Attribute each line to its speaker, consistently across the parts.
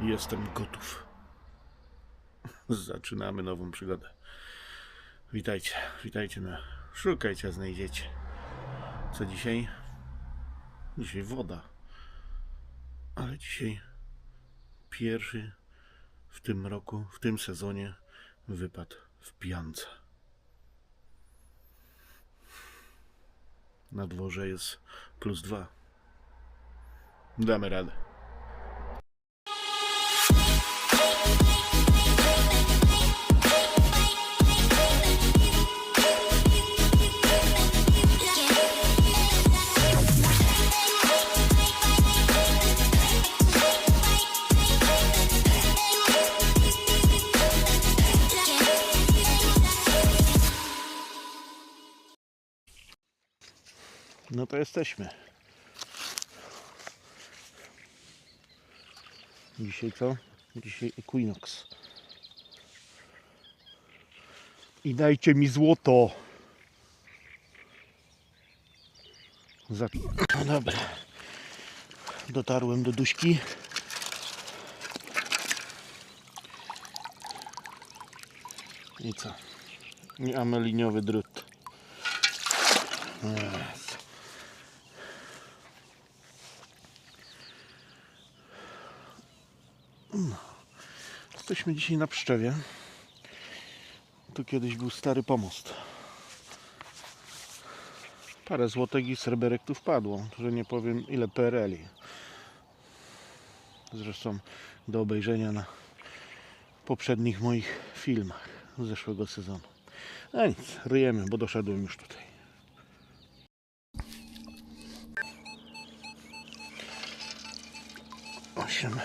Speaker 1: Jestem gotów. Zaczynamy nową przygodę. Witajcie, witajcie na Szukajcie, a znajdziecie. Co dzisiaj? Dzisiaj woda. Ale dzisiaj pierwszy w tym roku, w tym sezonie wypad w piance. Na dworze jest plus dwa. Damy radę. No to jesteśmy. Dzisiaj co? Dzisiaj Equinox. I dajcie mi złoto. Za... No dobra. Dotarłem do duśki. I co? I ameliniowy drut. Yes. Jesteśmy dzisiaj na Pszczewie. Tu kiedyś był stary pomost. Parę złotek i sreberek tu wpadło, że nie powiem ile PRL-i. Zresztą do obejrzenia na poprzednich moich filmach z zeszłego sezonu. A nic, ryjemy, bo doszedłem już tutaj. Osiem.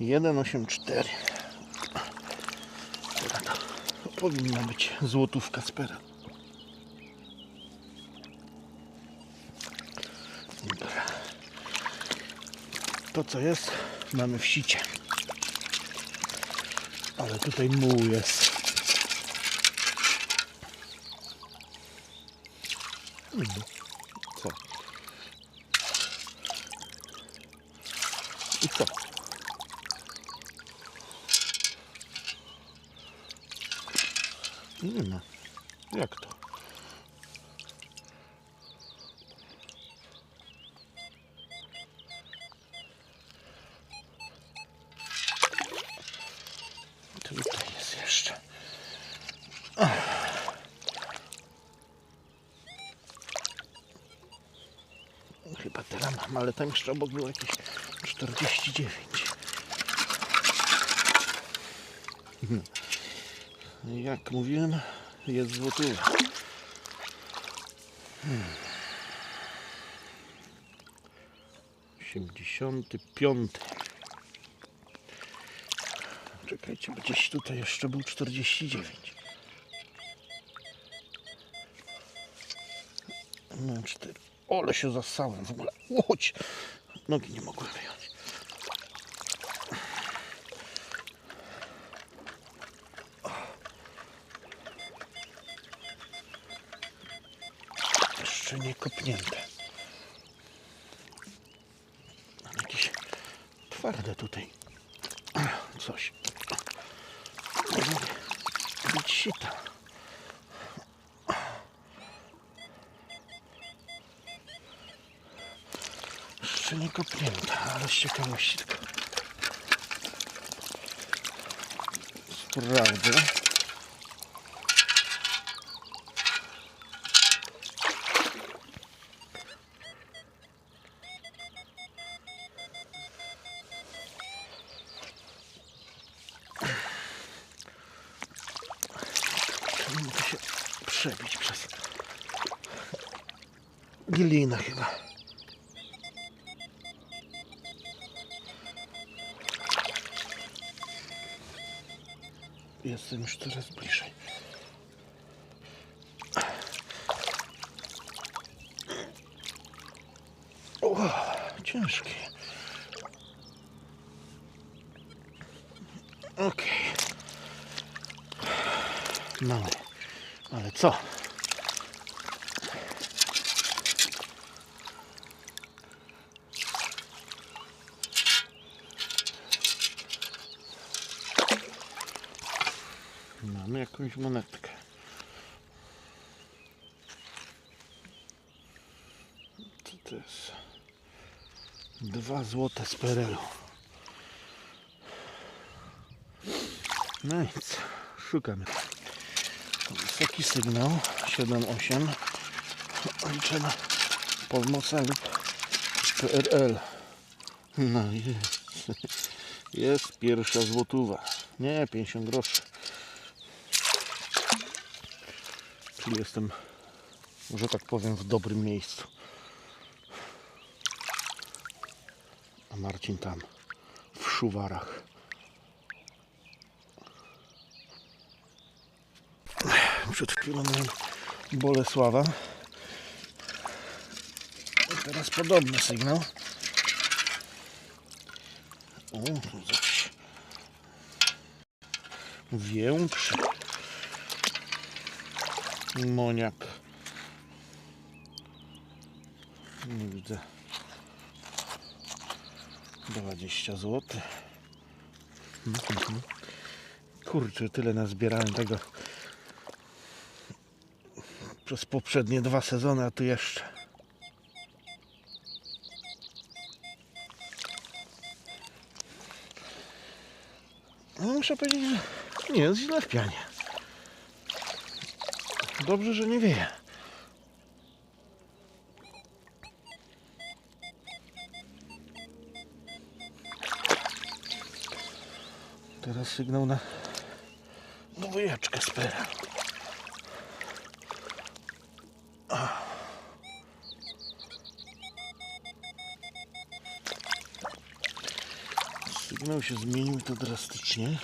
Speaker 1: 1,84 To powinna być złotówka z pera. Dobra. To co jest, mamy w sicie. Ale tutaj muł jest. Mhm. Nie ma. Jak to? Tutaj jest jeszcze. Chyba tyle mam, ale tam jeszcze obok było jakieś 49. Jak mówiłem, jest złotówa. Hmm. 85. Czekajcie, bo gdzieś tutaj jeszcze był 49. No, 4. Ole się zasałem w ogóle. Łódź! Nogi nie mogłem wyjąć. Jeszcze nie kopnięte. Jakieś twarde tutaj. Coś. Być sita. Jeszcze nie ale z ciekawości tylko. Sprawdzę. Glinę chyba. Jestem już coraz bliżej. O, ciężkie. Okej. Mamy. Ale co? Mamy jakąś monetkę. Co to jest? Dwa złote z PRL-u. No nic, szukamy. Wysoki sygnał 7,8. Liczę na lub PRL. No jest. Jest pierwsza złotówa. Nie, 50 groszy. Czyli jestem, że tak powiem, w dobrym miejscu. A Marcin tam, w szuwarach. Przed chwilą miałem Bolesława. I teraz podobny sygnał. O, coś większy. Moniak. Nie widzę. 20 zł. Kurczę, tyle nazbierałem tego przez poprzednie dwa sezony, a tu jeszcze. No, muszę powiedzieć, że nie jest źle w pianie. Dobrze, że nie wieje. Teraz sygnał na dwójeczkę z pera. Sygnał się zmienił to drastycznie.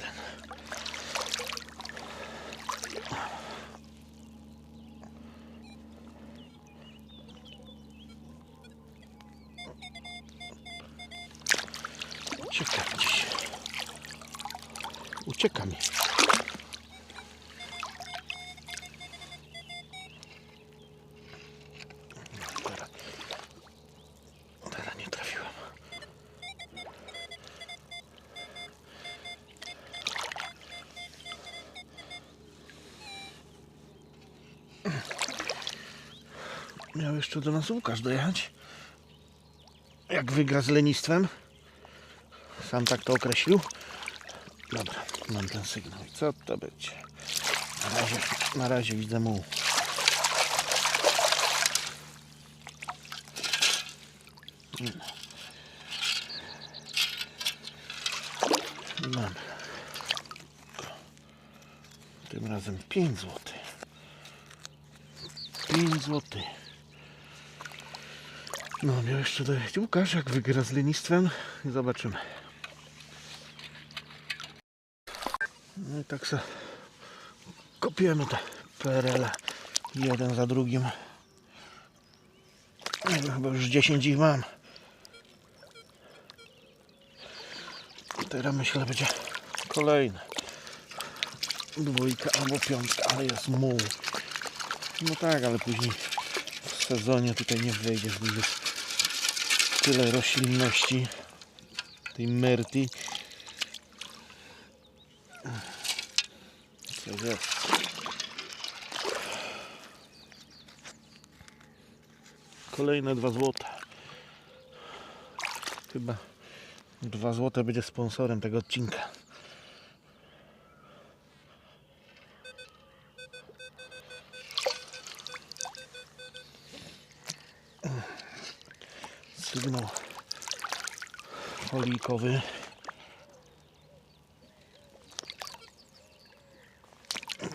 Speaker 1: Jeden. Ucieka gdzieś. Ucieka mi. Miał jeszcze do nas Łukasz dojechać. Jak wygra z lenistwem. Sam tak to określił. Dobra, mam ten sygnał. I co to będzie? Na razie, na razie widzę muł. Mam. Tym razem 5 zł. 5 zł. No, miał jeszcze dojechać Łukasz, jak wygra z lenistwem. I zobaczymy. No i tak se kopiemy te PRL jeden za drugim. Wiem, chyba już 10 ich mam. Teraz myślę będzie kolejny. Dwójka albo piątka, ale jest muł. No tak, ale później w sezonie tutaj nie wejdziesz, jest tyle roślinności tej myrty. Jest? Kolejne 2 złote. Chyba 2 złote będzie sponsorem tego odcinka. Folikowy.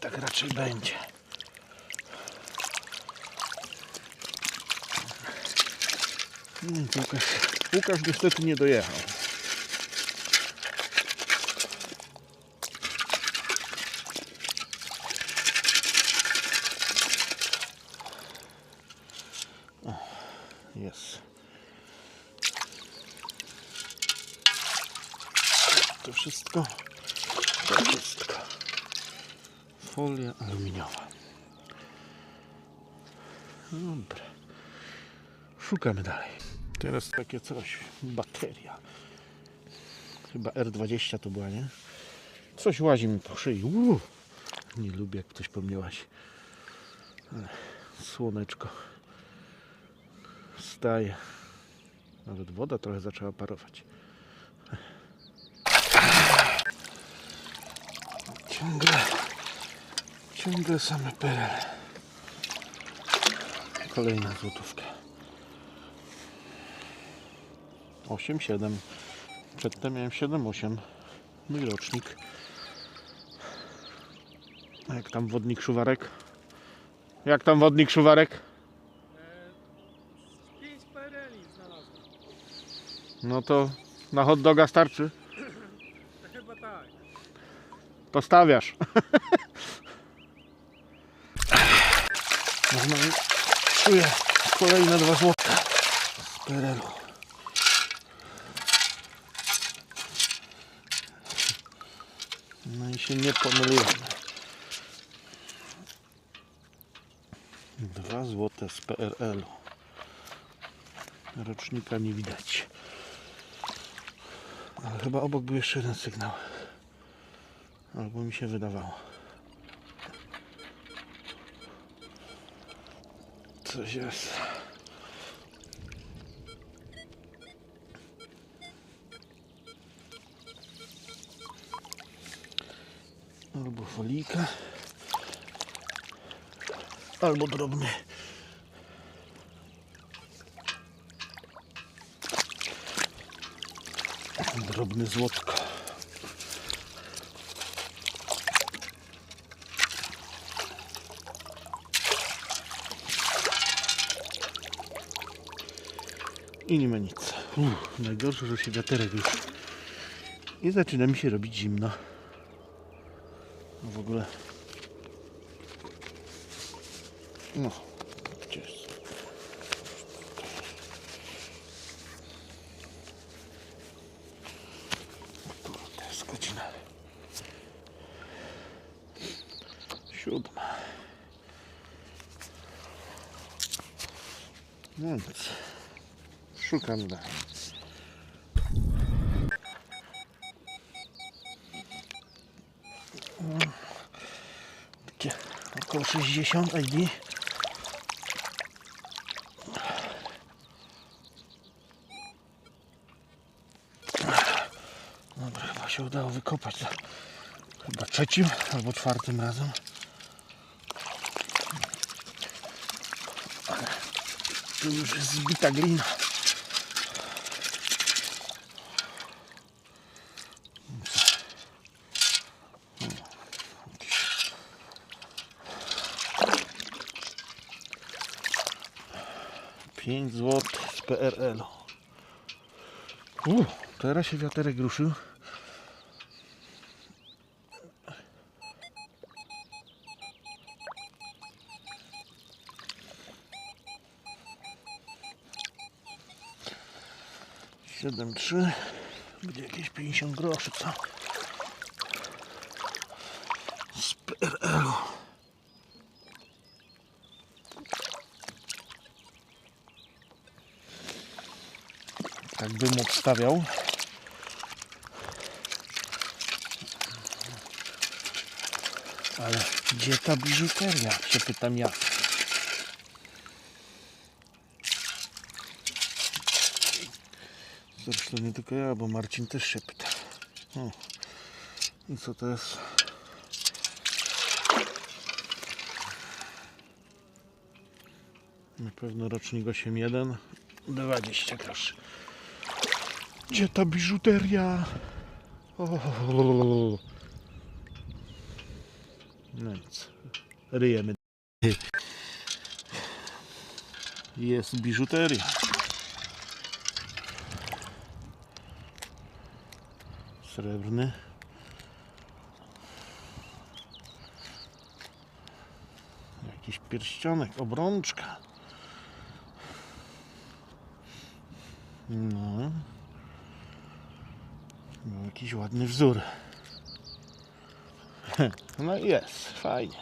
Speaker 1: Tak raczej będzie. To Łukasz, Łukasz niestety nie dojechał. O. To wszystko. To wszystko. Folia aluminiowa. Dobra. Szukamy dalej. Teraz takie coś. Bateria. Chyba R20 to była, nie? Coś łazi mi po szyi. Nie lubię, jak ktoś po mnie łazi. Słoneczko. Staje. Nawet woda trochę zaczęła parować. Ciągle, ciągle same perele. Kolejna złotówka. 8,7. Przedtem miałem 7,8. Mój rocznik. Jak tam wodnik szuwarek? Jak tam wodnik szuwarek?
Speaker 2: 5 PRL znalazłem.
Speaker 1: No to na hot doga starczy.
Speaker 2: To.
Speaker 1: Normalnie czuję kolejne dwa złote z PRL-u. No i się nie pomyliłem. Dwa złote z PRL-u. Rocznika nie widać. Ale chyba obok był jeszcze jeden sygnał. Albo mi się wydawało. Coś jest. Albo folika. Albo drobny. Drobny złotko. I nie ma nic. Uff, najgorsze, że się wiaterek już. I zaczyna mi się robić zimno. No w ogóle. No, gdzie jest? Kurde, jest godzina. Siódma. No nic. No. Takie około 60 ID. Dobra, chyba się udało wykopać. Chyba trzecim albo czwartym razem. Tu już jest zbita glina. Pięć zł z PRL-u. U, teraz się wiaterek ruszył. Siedem trzy. Gdzie jakieś 50 groszy, co? Z PRL-u. Tak bym obstawiał. Ale gdzie ta biżuteria? Się pytam ja. Zresztą nie tylko ja, bo Marcin też się pyta. O. I co to jest? Na pewno rocznik 8.1 20 groszy. Gdzie ta biżuteria? O, no nic. Ryjemy. Jest biżuteria. Srebrny. Jakiś pierścionek, obrączka. No. Jakiś ładny wzór. No i jest, fajnie.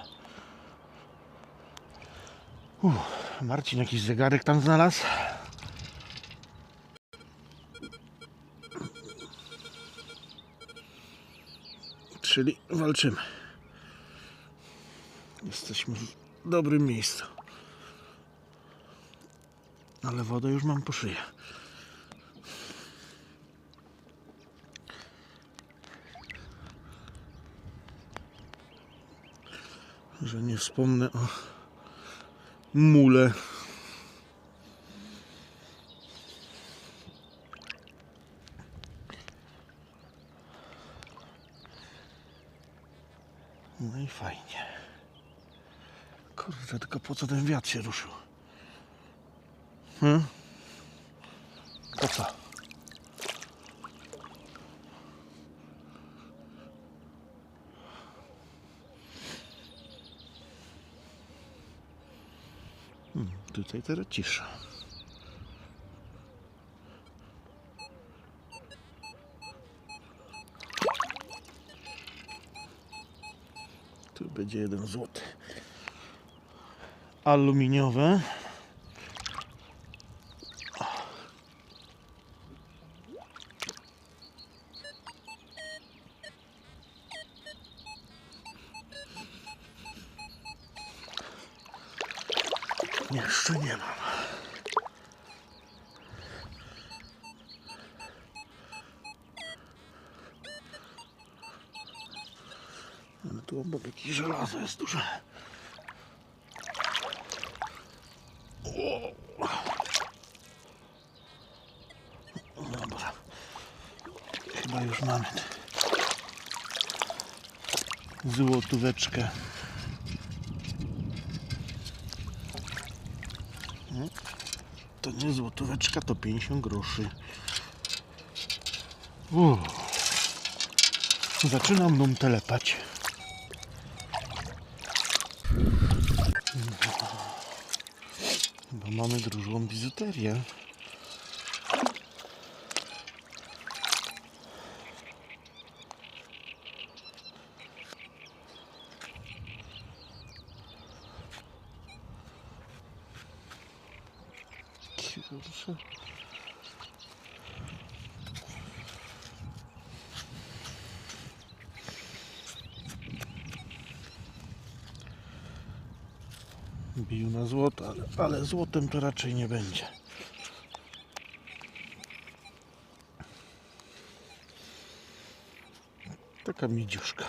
Speaker 1: Marcin jakiś zegarek tam znalazł. Czyli walczymy. Jesteśmy w dobrym miejscu. Ale wodę już mam po szyję. Że nie wspomnę o mule. No i fajnie. Kurde, tylko po co ten wiatr się ruszył? Hmm? Po co? Hmm, tutaj teraz cisza. Tu będzie jeden złoty. Aluminiowe. Jest duże. Dobra. Chyba już mamy złotóweczkę. To nie złotóweczka, to 50 groszy. Zaczynam mną telepać. Bo mamy dużą bizuterię. Kurczę. Bił na złoto, ale, ale złotem to raczej nie będzie. Taka midziuszka.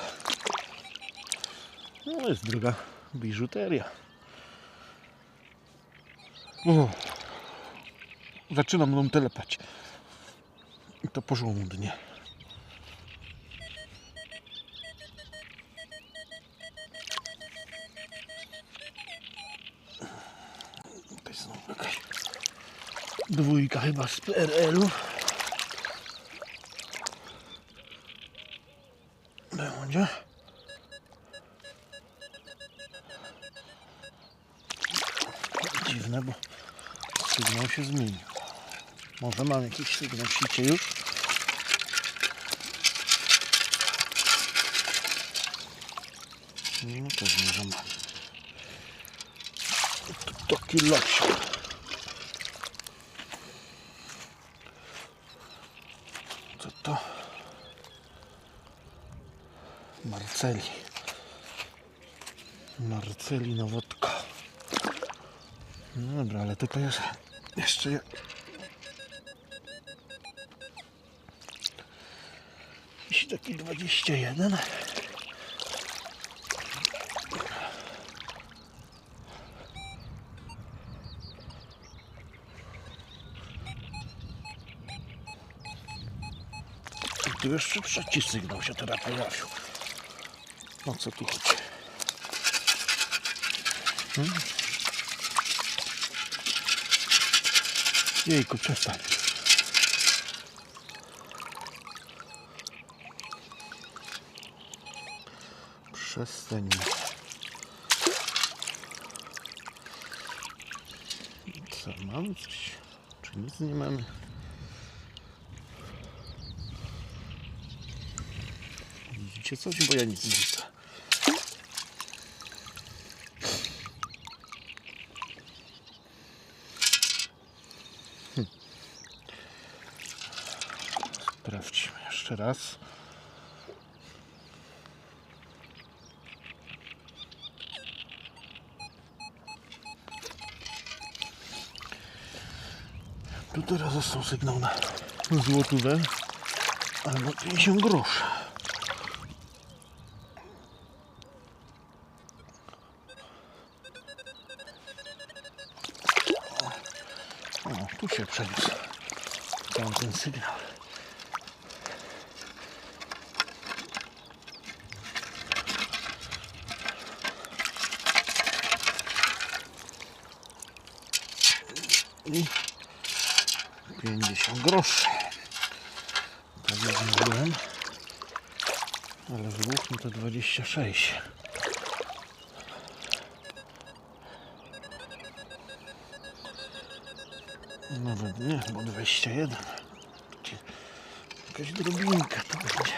Speaker 1: No jest druga biżuteria. O, zaczynam mną telepać. I to porządnie. Znowu jakaś dwójka chyba z PRL-u. Będzie. Dziwne, bo sygnał się zmienił. Może mam jakiś sygnał w sicie już? No pewnie, że mam. To kiloksie. Co to? Marceli. Marceli Nowodka. No dobra, ale tutaj jest jeszcze taki 21. tu jeszcze trzeci sygnał się teraz pojawił. O co tu chodzi? Hmm? Jejku, przestań. Przestań. Co, mamy coś? Czy nic nie mamy? Widzicie coś, bo ja nic nie widzę. Hm. Sprawdźmy jeszcze raz. Tu teraz został sygnał na złotówę albo 50 groszy. Się przeniósł tamten sygnał. I 50 groszy. Tak jak mówiłem. Ale wybuchnie to 26. Nawet nie, bo 21. Takie, jakaś drobinka to będzie.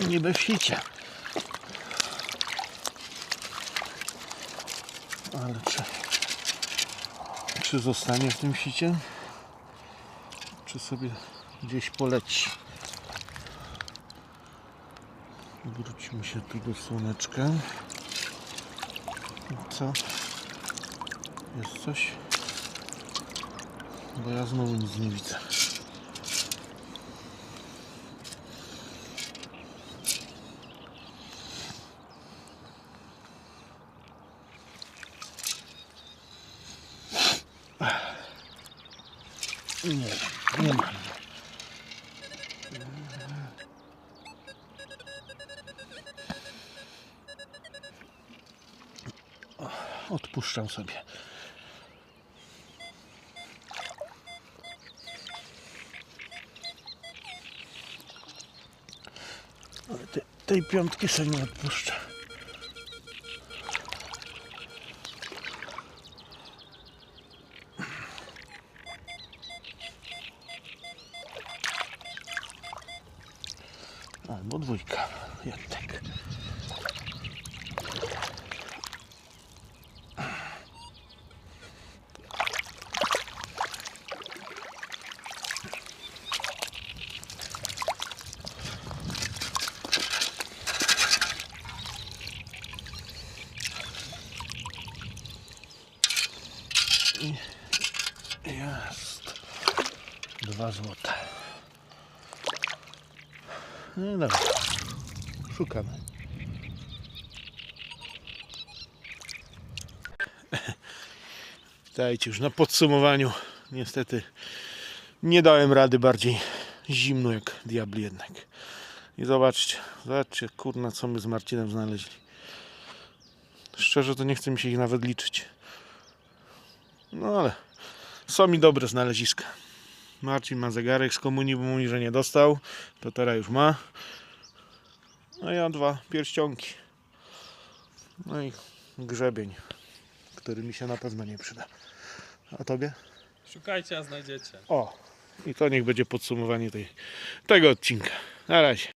Speaker 1: No? Niby w sicie. Ale czy, czy zostanie w tym sicie? Czy sobie gdzieś poleci? Wrócimy się tu do słoneczka. Co? Jest coś? Bo ja znowu nic nie widzę. Nie, nie ma. O, Odpuszczam sobie. Ale te, tej piątki sobie nie odpuszczę. Albo dwójka, jednak. Jest. Dwa złote. No dobra. Szukamy. Witajcie już na podsumowaniu. Niestety nie dałem rady bardziej zimno jak diabli jednak. I zobaczcie, zobaczcie kurna co my z Marcinem znaleźli. Szczerze to nie chce mi się ich nawet liczyć. No ale są mi dobre znaleziska. Marcin ma zegarek z komunii, bo mówi, że nie dostał. To teraz już ma. No ja dwa pierścionki. No i grzebień, który mi się na pewno nie przyda. A tobie?
Speaker 2: Szukajcie, a znajdziecie.
Speaker 1: O, i to niech będzie podsumowanie tej, tego odcinka. Na razie.